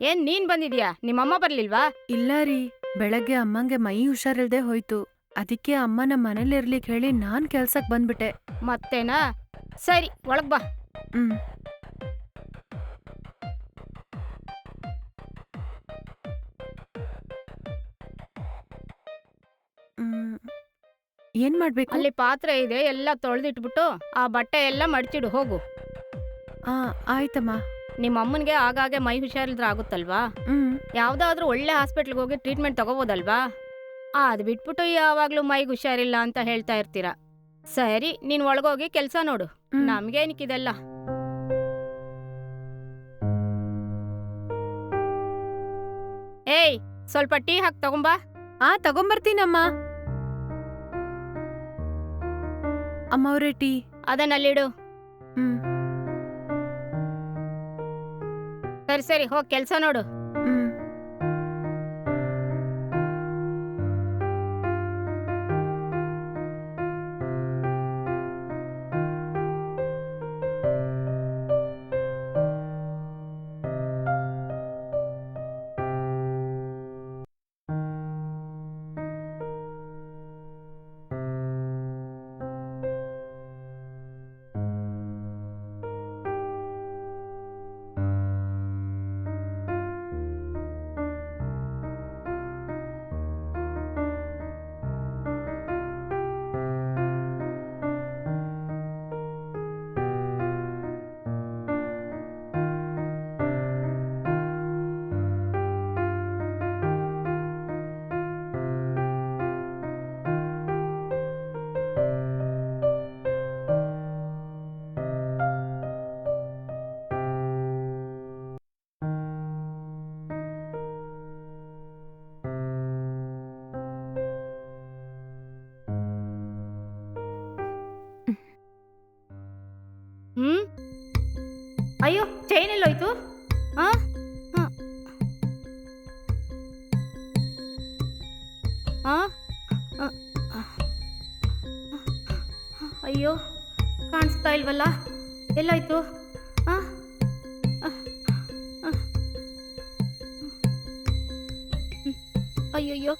ಏನ್ ನೀನ್ ಬಂದಿದ್ಯಾ? ನಿಮ್ಮಮ್ಮ ಬರ್ಲಿಲ್ವಾ? ಇಲ್ಲ ರೀ ಬೆಳಗ್ಗೆ ಅಮ್ಮಂಗೆ ಮೈ ಹುಷಾರಿಲ್ದೆ ಹೋಯ್ತು. ಅದಕ್ಕೆ ಅಮ್ಮನ ಮನೇಲಿರ್ಲಿಕ್ಕೆ ಹೇಳಿ ನಾನ್ ಕೆಲ್ಸಕ್ ಬಂದ್ಬಿಟ್ಟೆ. ಮತ್ತೇನಾ? ಸರಿ ಒಳಗ್ ಬಾ. ಹ್ಮ್. ಏನ್ ಮಾಡ್ಬೇಕು? ಅಲ್ಲಿ ಪಾತ್ರೆ ಇದೆ ಎಲ್ಲ ತೊಳೆದಿಟ್ಬಿಟ್ಟು ಆ ಬಟ್ಟೆ ಎಲ್ಲ ಮಡ್ಚಿಡು ಹೋಗು. ಆ ಆಯ್ತಮ್ಮ. ನಿಮ್ಮ ಅಮ್ಮನಿಗೆ ಆಗಾಗೆ ಮೈ ಹುಷಾರಿಲ್ದ್ರೆ ಆಗುತ್ತಲ್ವಾ? ಹ್ಮ್. ಯಾವ್ದಾದ್ರೂ ಒಳ್ಳೆ ಹಾಸ್ಪಿಟ್ಲ್ಗೆ ಹೋಗಿ ಟ್ರೀಟ್ಮೆಂಟ್ ತಗೋಬೋದಲ್ವಾ? ಆ, ಅದ್ ಬಿಟ್ಬಿಟ್ಟು ಯಾವಾಗ್ಲೂ ಮೈಗೆ ಹುಷಾರಿಲ್ಲ ಅಂತ ಹೇಳ್ತಾ ಇರ್ತೀರ? ಸರಿ ನೀನ್ ಒಳಗೋಗಿ ಕೆಲಸ ನೋಡು. ಹ್ಮ್. ನಮ್ಗೇನಕ್ಕಿದೆಲ್ಲ ಏಯ್ ಸ್ವಲ್ಪ ಟೀ ಹಾಕಿ ತಗೊಂಬಾ. ಆ ತಗೊಂಬರ್ತೀನಮ್ಮ. ಅಮ್ಮ ಅವ್ರೆ ಟೀ. ಅದನ್ನಲ್ಲಿಡು ಹ್ಮ್. ಸರಿ ಸರಿ ಹೋಗ್ ಕೆಲ್ಸ ನೋಡು. ಅಯ್ಯೋ ಚೈನ್ ಎಲ್ಲೋಯ್ತು ಹಾಂ ಹಾಂ. ಅಯ್ಯೋ ಕಾಣಿಸ್ತಾ ಇಲ್ವಲ್ಲ? ಎಲ್ಲೋಯ್ತು? ಹಾ. ಅಯ್ಯಯ್ಯೋ.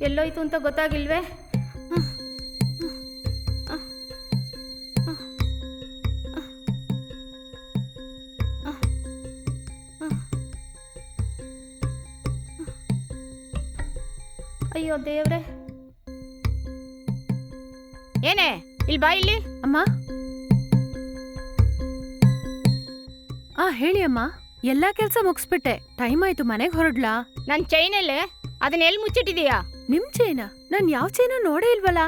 ಎಲ್ಲೋಯ್ತು ಅಂತ ಗೊತ್ತಾಗಿಲ್ವೇ? ಅಯ್ಯೋ ದೇವ್ರೆ. ಏನೇ ಇಲ್ಲಿ ಬಾ ಇಲ್ಲಿ. ಅಮ್ಮ. ಆ ಹೇಳಿ ಅಮ್ಮ ಎಲ್ಲಾ ಕೆಲ್ಸ ಮುಗಿಸ್ಬಿಟ್ಟೆ. ಟೈಮ್ ಆಯ್ತು ಮನೆಗ್ ಹೊರಡ್ಲಾ. ನನ್ ಚೈನಲ್ಲೇ ಅದನ್ನ ಎಲ್ಲಿ ಮುಚ್ಚಿಟ್ಟಿದೀಯಾ? ನಿಮ್ ಚೈನ? ನಾನ್ ಯಾವ ಚೈನ ನೋಡೇ ಇಲ್ವಲ್ಲ?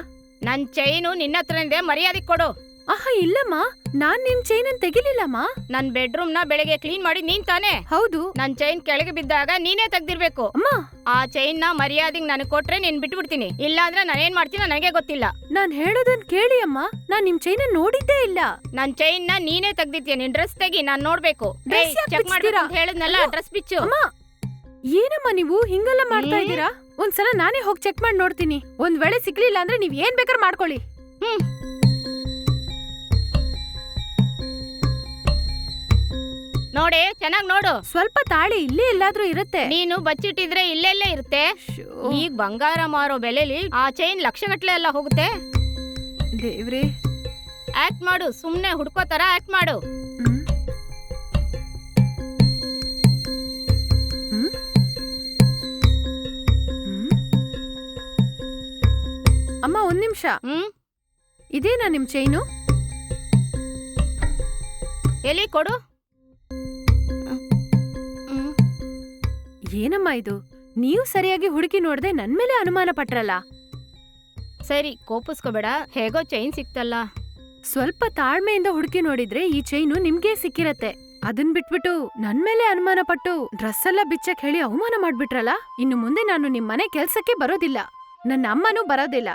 ನನ್ನ ಚೈನು ನಿನ್ನ ಹತ್ರನಿದೆ ಮರ್ಯಾದೆ ಕೊಡು. ಆಹಾ ಇಲ್ಲಮ್ಮ. ನಾನ್ ನಿಮ್ ಅನ್ ತೆಗಿಲಿಲ್ಲಮ್ಮ. ನನ್ ಬೆಡ್ರೂಮ್ನ ಬೆಳಗ್ಗೆ ಕ್ಲೀನ್ ಮಾಡಿ ನೀನ್ ತಾನೇ? ಹೌದು. ನನ್ ಚೈನ್ ಕೆಳಗೆ ಬಿದ್ದಾಗ ನೀನೇ ತೆಗ್ದಿರ್ಬೇಕು. ಅಮ್ಮ. ಆ ಚೈನ್ನ ಮರ್ಯಾದಿಗ್ ನನಗ್ ಕೊಟ್ರೆ ನೀನ್ ಬಿಟ್ಬಿಡ್ತೀನಿ. ಇಲ್ಲ ಅಂದ್ರೆ ನಾನು ಏನ್ ಮಾಡ್ತೀನಿ ನನಗೆ ಗೊತ್ತಿಲ್ಲ. ನಾನ್ ಹೇಳೋದನ್ ಕೇಳಿ ಅಮ್ಮ. ನಾನ್ ನಿಮ್ ಚೈನ್ ನೋಡಿದ್ದೇ ಇಲ್ಲ. ನನ್ ಚೈನ್ನ ನೀನೇ ತೆಗ್ದಿತ್ಯ ನಿನ್ ಡ್ರೆಸ್ ತೆಗಿ ನಾನ್ ನೋಡ್ಬೇಕು. Dress ಯಾಕ್ ಚೆಕ್ ಮಾಡ್ತೀರಾ ಬಿಚ್ತೀರಾ? ಹೇಳಿದ್ನಲ್ಲ ಅಯ್ಯೋ. ಡ್ರೆಸ್ ಬಿಚ್ಚು. ಅಮ್ಮ. ಏನಮ್ಮ ನೀವು ಹಿಂಗೆಲ್ಲ ಮಾಡ್ತಾ ಹ್ಮ್? ಇದ್ದೀರಾ? ಒಂದ್ಸಲ ನಾನೇ ಹೋಗಿ ಚೆಕ್ ಮಾಡಿ ನೋಡ್ತೀನಿ. ಒಂದ್ ವೇಳೆ ಸಿಗ್ಲಿಲ್ಲ ಅಂದ್ರೆ ನೀವ್ ಏನ್ ಬೇಕಾದ್ರೆ ಮಾಡ್ಕೊಳ್ಳಿ. ಹ್ಮ್. ನೋಡಿ ಚೆನ್ನಾಗಿ ನೋಡು. ಸ್ವಲ್ಪ ತಾಳಿ ಇಲ್ಲೇ ಎಲ್ಲಾದ್ರೂ ಇರುತ್ತೆ. ನೀನು ಬಚ್ಚಿಟ್ಟಿದ್ರೆ ಇಲ್ಲೆಲ್ಲೇ ಇರುತ್ತೆ. ಈಗ ಬಂಗಾರ ಮಾರೋ ಬೆಲೆಲಿ ಆ ಚೈನ್ ಲಕ್ಷಗಟ್ಲೆ ಎಲ್ಲ ಹೋಗುತ್ತೆ. ದೇವ್ರಿ. ಆಕ್ಟ್ ಮಾಡು ಸುಮ್ನೆ ಹುಡ್ಕೋ ತರ ಆಕ್ಟ್ ಮಾಡು? ಅಮ್ಮ ಒಂದ್ ನಿಮಿಷ. ಹ್ಮ್? ಇದೇನಾ ನಿಮ್ ಚೈನು? ಎಲ್ಲಿ ಕೊಡು? ಏನಮ್ಮ ಇದು? ನೀವು ಸರಿಯಾಗಿ ಹುಡುಕಿ ನೋಡದೆ ನನ್ ಮೇಲೆ ಅನುಮಾನ ಪಟ್ರಲ್ಲ. ಸರಿ ಕೋಪಿಸ್ಕೋಬೇಡ. ಹೇಗೋ ಚೈನ್ ಸಿಕ್ತಲ್ಲ. ಸ್ವಲ್ಪ ತಾಳ್ಮೆಯಿಂದ ಹುಡುಕಿ ನೋಡಿದ್ರೆ ಈ ಚೈನು ನಿಮ್ಗೆ ಸಿಕ್ಕಿರತ್ತೆ. ಅದನ್ ಬಿಟ್ಬಿಟ್ಟು ನನ್ ಮೇಲೆ ಅನುಮಾನ ಪಟ್ಟು ಡ್ರೆಸ್ ಎಲ್ಲ ಬಿಚ್ಚಕ್ ಹೇಳಿ ಅವಮಾನ ಮಾಡ್ಬಿಟ್ರಲ್ಲ ಇನ್ನು ಮುಂದೆ ನಾನು ನಿಮ್ ಮನೆ ಕೆಲ್ಸಕ್ಕೆ ಬರೋದಿಲ್ಲ. ನನ್ನ ಅಮ್ಮನೂ ಬರೋದಿಲ್ಲ.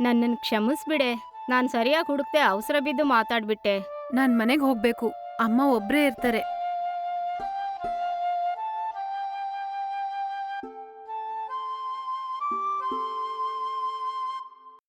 ನನ್ನನ್ ಕ್ಷಮಿಸ್ಬಿಡೆ. ನಾನ್ ಸರಿಯಾಗಿ ಹುಡುಕ್ತೆ ಅವಸರ ಬಿದ್ದು ಮಾತಾಡ್ಬಿಟ್ಟೆ. ನಾನ್ ಮನೆಗ್ ಹೋಗ್ಬೇಕು. ಅಮ್ಮ ಒಬ್ರೇ ಇರ್ತಾರೆ.